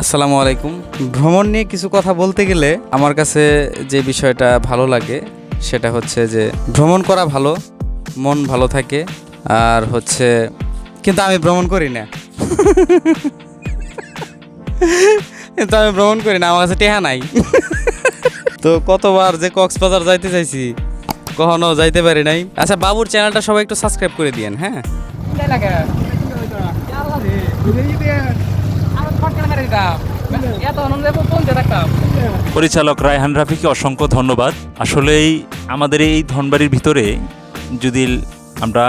আসসালামু আলাইকুম। ভ্রমণ নিয়ে কিছু কথা বলতে গেলে আমার কাছে যে বিষয়টা ভালো লাগে সেটা হচ্ছে যে ভ্রমণ করা ভালো, মন ভালো থাকে, আর হচ্ছে কিন্তু আমি ভ্রমণ করি না। কিন্তু আমি ভ্রমণ করি না, আমার কাছে টেহা নাই। তো কতবার যে কক্সবাজার যাইতে চাইছি, কখনো যাইতে পারি নাই। আচ্ছা বাবুর চ্যানেলটা সবাই একটু সাবস্ক্রাইব করে দিয়েন হ্যাঁ? পরিচালক রায়হান রাফিকে অসংখ্য ধন্যবাদ। আসলেই আমাদের এই ধনবাড়ির ভিতরে যদি আমরা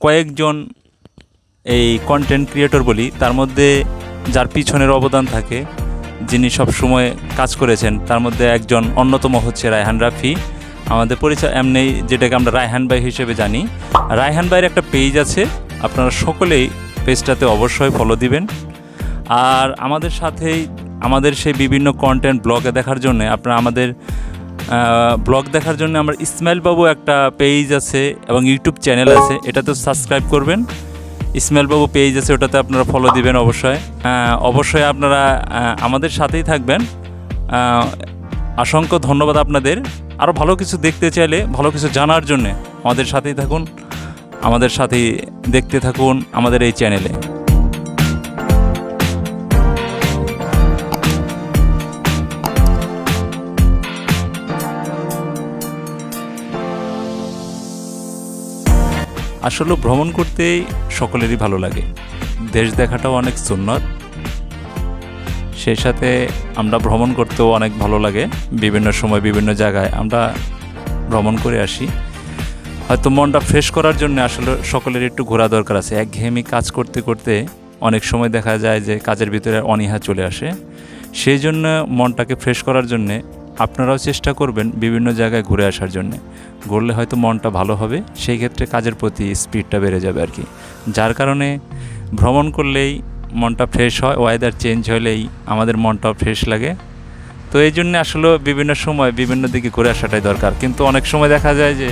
কয়েকজন এই কন্টেন্ট ক্রিয়েটর বলি, তার মধ্যে যার পিছনের অবদান থাকে, যিনি সব সময় কাজ করেছেন, তার মধ্যে একজন অন্যতম হচ্ছে রায়হান রাফি। আমাদের পরিচয় এমনি যেটাকে আমরা রায়হান ভাই হিসেবে জানি। রায়হান ভাইয়ের একটা পেজ আছে, আপনারা সকলেই পেজটাতে অবশ্যই ফলো দিবেন। আর আমাদের সাথেই আমাদের সেই বিভিন্ন কন্টেন্ট ব্লগে দেখার জন্য আপনারা আমাদের ব্লগ দেখার জন্য আমার ইসমাইল বাবু একটা পেজ আছে এবং ইউটিউব চ্যানেল আছে এটাতে সাবস্ক্রাইব করবেন। ইসমাইল বাবু পেজ আছে ওটাতে আপনারা ফলো দিবেন অবশ্যই। আহ, অবশ্যই আপনারা আমাদের সাথেই থাকবেন। অসংখ্য ধন্যবাদ আপনাদের। আরও ভালো কিছু দেখতে চাইলে ভালো কিছু জানার জন্যে আমাদের সাথেই থাকুন। আমাদের সাথেই দেখতে থাকুন আমাদের এই চ্যানেলে আসলে ভ্রমণ করতেই সকলেরই ভালো লাগে। দেশ দেখাটাও অনেক সুন্নত। সেই সাথে আমরা ভ্রমণ করতেও অনেক ভালো লাগে। বিভিন্ন সময় বিভিন্ন জায়গায় আমরা ভ্রমণ করে আসি। হয়তো মনটা ফ্রেশ করার জন্য আসলে সকলের একটু ঘোরা দরকার আছে। একঘেয়েমি কাজ করতে করতে অনেক সময় দেখা যায় যে কাজের ভিতরে অনীহা চলে আসে। সেই জন্য মনটাকে ফ্রেশ করার জন্যে আপনারাও চেষ্টা করবেন বিভিন্ন জায়গায় ঘুরে আসার জন্যে। ঘুরলে হয়তো মনটা ভালো হবে, সেই ক্ষেত্রে কাজের প্রতি স্পিডটা বেড়ে যাবে আর কি। যার কারণে ভ্রমণ করলেই মনটা ফ্রেশ হয় ওয়েদার চেঞ্জ হলেই আমাদের মনটাও ফ্রেশ লাগে। তো এই জন্য আসলে বিভিন্ন সময় বিভিন্ন দিকে ঘুরে আসাটাই দরকার। কিন্তু অনেক সময় দেখা যায় যে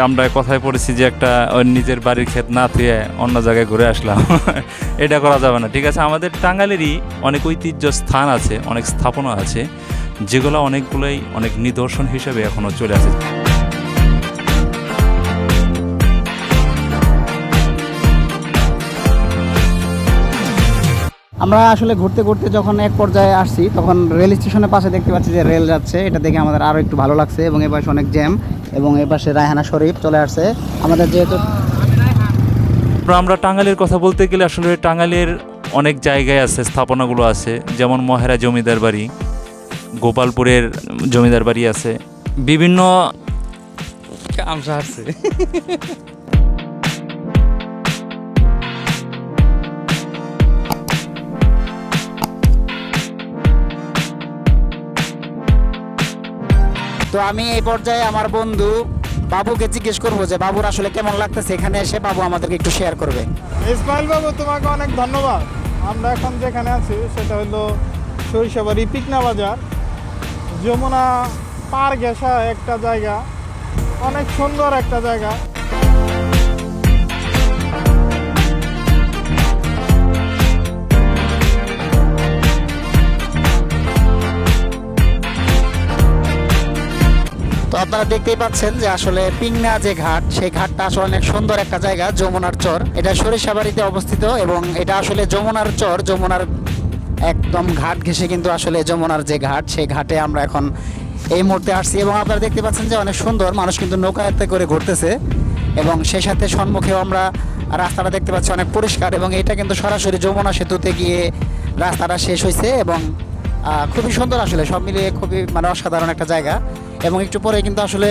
আমরা কথায় পড়েছি যে একটা, ওই নিজের বাড়ির ক্ষেত না থুয়ে অন্য জায়গায় ঘুরে আসলাম। এটা করা যাবে না। ঠিক আছে, আমাদের টাঙ্গালেরই অনেক ঐতিহ্য স্থান আছে, অনেক স্থাপনা আছে। যেগুলো অনেকগুলোই অনেক নিদর্শন হিসেবে এখনও চলে আসে। আমরা আসলে ঘুরতে ঘুরতে যখন এক পর্যায়ে আসছি তখন রেল স্টেশনের পাশে দেখতে পাচ্ছি যে রেল যাচ্ছে। এটা দেখে আমাদের আরও একটু ভালো লাগছে এবং এ পাশে অনেক জ্যাম এবং এ পাশে রায়হানা শরীফ চলে আসছে। আমাদের যেহেতু আমরা টাঙ্গালের কথা বলতে গেলে আসলে টাঙ্গালের অনেক জায়গায় আছে স্থাপনাগুলো আছে। যেমন মহেরা জমিদার বাড়ি গোপালপুরের জমিদার বাড়ি আছে। বিভিন্ন আমসা তো আমি এই পর্যায়ে আমার বন্ধু বাবুকে জিজ্ঞেস করব যে বাবুর আসলে কেমন লাগতেছে? এখানে এসে বাবু আমাদেরকে একটু শেয়ার করবে। ইসমাইল বাবু তোমাকে অনেক ধন্যবাদ। আমরা এখন যেখানে আছি সেটা হলো সরিষাবাড়ি পিকনা বাজার। যমুনা পার ঘেঁষা একটা জায়গা, অনেক সুন্দর একটা জায়গা। তো আপনারা দেখতেই পাচ্ছেন যে আসলে পিংনা যে ঘাট, সেই ঘাটটা আসলে অনেক সুন্দর একটা জায়গা, যমুনার চর। এটা সরিষাবাড়িতে অবস্থিত এবং এটা আসলে যমুনার চর, যমুনার একদম ঘাট ঘেসে কিন্তু আসলে যমুনার যে ঘাট সেই ঘাটে আমরা এখন এই মুহূর্তে আসছি এবং আপনারা দেখতে পাচ্ছেন যে অনেক সুন্দর মানুষ কিন্তু নৌকাতে করে ঘুরতেছে এবং সেই সাথে সম্মুখেও আমরা রাস্তাটা দেখতে পাচ্ছি অনেক পরিষ্কার এবং এটা কিন্তু সরাসরি যমুনা সেতুতে গিয়ে রাস্তাটা শেষ হয়েছে এবং খুবই সুন্দর আসলে, সব মিলিয়ে খুবই মানে অসাধারণ একটা জায়গা এবং একটু পরে কিন্তু আসলে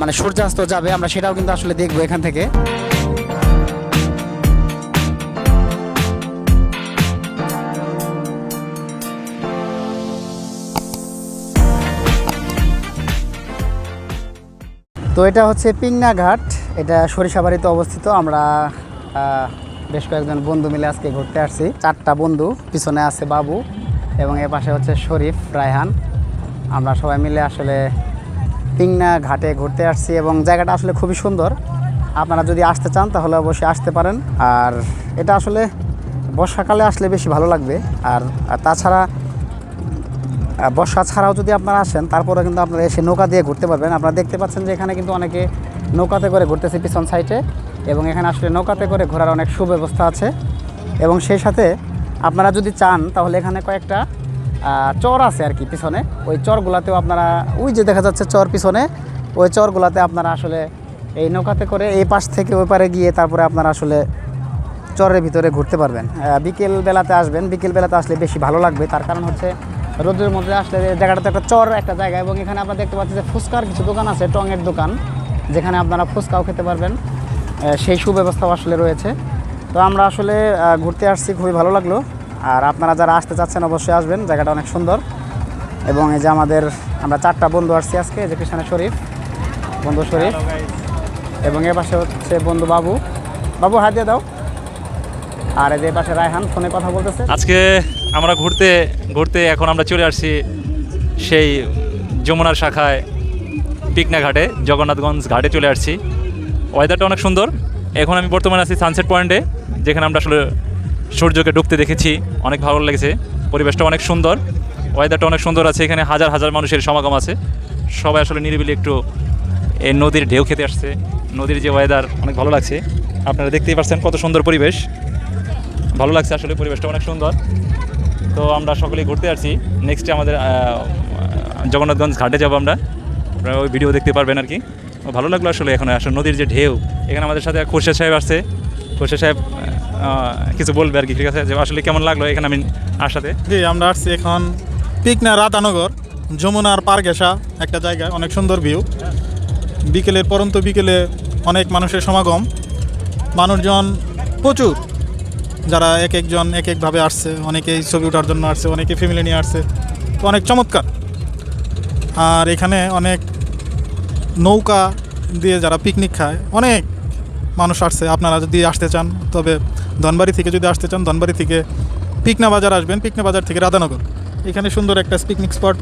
মানে সূর্যাস্ত যাবে, আমরা সেটাও কিন্তু আসলে দেখব এখান থেকে। তো এটা হচ্ছে পিংনা ঘাট এটা সরিষাবাড়িতে অবস্থিত। আমরা বেশ কয়েকজন বন্ধু মিলে আজকে ঘুরতে আসছি। চারটা বন্ধু, পিছনে আছে বাবু এবং এ পাশে হচ্ছে শরীফ, রায়হান। আমরা সবাই মিলে আসলে পিংনা ঘাটে ঘুরতে আসছি এবং জায়গাটা আসলে খুবই সুন্দর। আপনারা যদি আসতে চান তাহলে অবশ্যই আসতে পারেন। আর এটা আসলে বর্ষাকালে আসলে বেশি ভালো লাগবে। আর তাছাড়া বর্ষা ছাড়াও যদি আপনারা আসেন তারপরে কিন্তু আপনারা এসে নৌকা দিয়ে ঘুরতে পারবেন। আপনারা দেখতে পাচ্ছেন যে এখানে কিন্তু অনেকে নৌকাতে করে ঘুরতেছে পিছন সাইডে এবং এখানে আসলে নৌকাতে করে ঘোরার অনেক সুব্যবস্থা আছে। এবং সেই সাথে আপনারা যদি চান, তাহলে এখানে কয়েকটা চর আছে আর কি পিছনে। ওই চরগুলাতেও আপনারা, ওই যে দেখা যাচ্ছে চর পিছনে, ওই চরগুলাতে আপনারা আসলে এই নৌকাতে করে এই পাশ থেকে ওই পারে গিয়ে তারপরে আপনারা আসলে চরের ভিতরে ঘুরতে পারবেন। বিকেল বেলাতে আসবেন। বিকেল বেলাতে আসলে বেশি ভালো লাগবে। তার কারণ হচ্ছে রোদের মধ্যে আসলে জায়গাটাতে একটা চর একটা জায়গা এবং এখানে আপনারা দেখতে পাচ্ছেন যে ফুচকার কিছু দোকান আছে টঙের দোকান যেখানে আপনারা ফুচকাও খেতে পারবেন। সেই সুব্যবস্থাও আসলে রয়েছে। তো আমরা আসলে ঘুরতে আসছি খুবই ভালো লাগল। আর আপনারা যারা আসতে চাচ্ছেন অবশ্যই আসবেন জায়গাটা অনেক সুন্দর। এবং এই যে আমাদের আমরা চারটা বন্ধু আসছি আজকে এই যে কৃষ্ণ শরীফ বন্ধু শরীফ। এবং এ পাশে হচ্ছে বন্ধু বাবু। বাবু হাত দিয়ে দাও। আর এই পাশে রায়হান ফোনে কথা বলতেছে। আজকে আমরা ঘুরতে ঘুরতে এখন আমরা চলে আসছি সেই যমুনার শাখায়, পিকনা ঘাটে, জগন্নাথগঞ্জ ঘাটে চলে আসছি। ওয়েদারটা অনেক সুন্দর। এখন আমি বর্তমানে আছি সানসেট পয়েন্টে যেখানে আমরা আসলে সূর্যকে ডুবতে দেখেছি। অনেক ভালো লেগেছে। পরিবেশটা অনেক সুন্দর। ওয়েদারটা অনেক সুন্দর আছে। এখানে হাজার হাজার মানুষের সমাগম আছে। সবাই আসলে নিরিবিলি একটু এই নদীর ঢেউ খেতে আসছে। নদীর যে ওয়েদার অনেক ভালো লাগছে। আপনারা দেখতেই পাচ্ছেন কত সুন্দর পরিবেশ। ভালো লাগছে আসলে, পরিবেশটা অনেক সুন্দর। তো আমরা সকলেই ঘুরতে আসছি। নেক্সটে আমাদের জগন্নাথগঞ্জ ঘাটে যাব আমরা। আপনারা ওই ভিডিও দেখতে পারবেন আর কি। ভালো লাগল আসলে এখন আসলে নদীর যে ঢেউ। এখানে আমাদের সাথে খুরশেদ সাহেব আসছে। খুরশেদ সাহেব কিছু বলবে আর কি। ঠিক আছে? যে আসলে কেমন লাগল এখানে আমি আসাতে? জি, আমরা আসছি এখন পিকনা রাতানগর যমুনার পার ঘেঁষা একটা জায়গা, অনেক সুন্দর ভিউ বিকেলের পরন্ত বিকেলে অনেক মানুষের সমাগম। মানুষজন প্রচুর। যারা এক একজন এক একভাবে আসছে, অনেকেই ছবি ওঠার জন্য আসছে, অনেকে ফ্যামিলি নিয়ে আসছে। তো অনেক চমৎকার। আর এখানে অনেক নৌকা দিয়ে যারা পিকনিক খায়, অনেক মানুষ আসছে। আপনারা যদি আসতে চান, তবে ধনবাড়ি থেকে যদি আসতে চান, ধনবাড়ি থেকে পিকনা বাজার আসবেন। পিকনা বাজার থেকে রাধানগর। এখানে সুন্দর একটা পিকনিক স্পট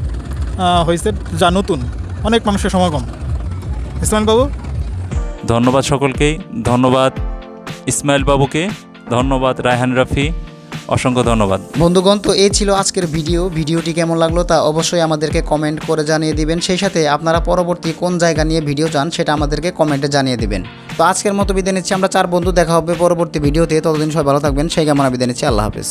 হয়েছে যা নতুন। অনেক মানুষের সমাগম। ইসমাইল বাবু ধন্যবাদ সকলকেই। ধন্যবাদ ইসমাইল বাবুকে ধন্যবাদ রায়হান রাফি। অসংখ্য ধন্যবাদ। বন্ধুগণ, তো এই ছিল আজকের ভিডিও। ভিডিওটি কেমন লাগল তা অবশ্যই আমাদেরকে কমেন্ট করে জানিয়ে দিবেন। সেই সাথে আপনারা পরবর্তী কোন জায়গা নিয়ে ভিডিও চান সেটা আমাদেরকে কমেন্টে জানিয়ে দিবেন। তো আজকের মতো বিদায় নিচ্ছি। আমরা চার বন্ধু, দেখা হবে পরবর্তী ভিডিওতে। ততদিন সবাই ভালো থাকবেন। সেই কেমন বিদায় নিচ্ছি। আল্লাহ হাফিজ।